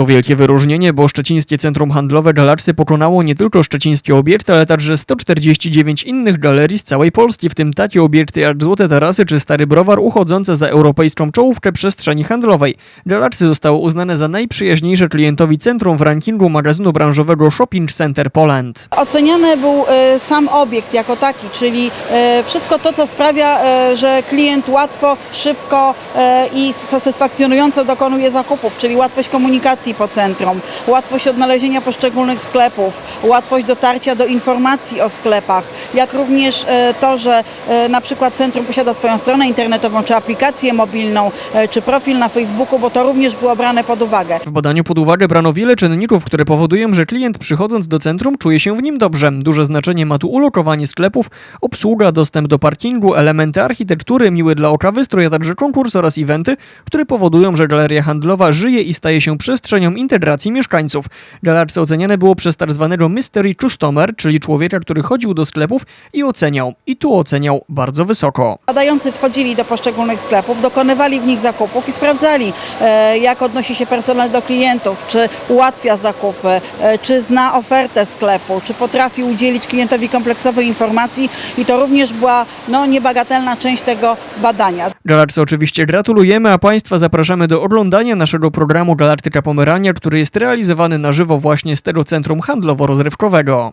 To wielkie wyróżnienie, bo szczecińskie centrum handlowe Galaxy pokonało nie tylko szczecińskie obiekty, ale także 149 innych galerii z całej Polski, w tym takie obiekty jak Złote Tarasy czy Stary Browar uchodzące za europejską czołówkę przestrzeni handlowej. Galaxy zostało uznane za najprzyjaźniejsze klientowi centrum w rankingu magazynu branżowego Shopping Center Poland. Oceniany był e, sam obiekt jako taki, czyli e, wszystko to, co sprawia, e, że klient łatwo, szybko i satysfakcjonująco dokonuje zakupów, czyli łatwość komunikacji po centrum, łatwość odnalezienia poszczególnych sklepów, łatwość dotarcia do informacji o sklepach, jak również e, to, że e, na przykład centrum posiada swoją stronę internetową, czy aplikację mobilną, e, czy profil na Facebooku, bo to również było brane pod uwagę. W badaniu pod uwagę brano wiele czynników, które powodują, że klient przychodząc do centrum czuje się w nim dobrze. Duże znaczenie ma tu ulokowanie sklepów, obsługa, dostęp do parkingu, elementy architektury, miły dla oka wystrój, a także konkurs oraz eventy, które powodują, że galeria handlowa żyje i staje się przestrzenią integracji mieszkańców. Galarce oceniane było przez tak zwanego mystery customer, czyli człowieka, który chodził do sklepów i oceniał. I tu oceniał bardzo wysoko. Badający wchodzili do poszczególnych sklepów, dokonywali w nich zakupów i sprawdzali, e, jak odnosi się personel do klientów, czy ułatwia zakupy, e, czy zna ofertę sklepu, czy potrafi udzielić klientowi kompleksowej informacji i to również była no, niebagatelna część tego badania. Galarce oczywiście gratulujemy, a Państwa zapraszamy do oglądania naszego programu Galaktyka Pomerania, który jest realizowany na żywo właśnie z tego centrum handlowo-rozrywkowego.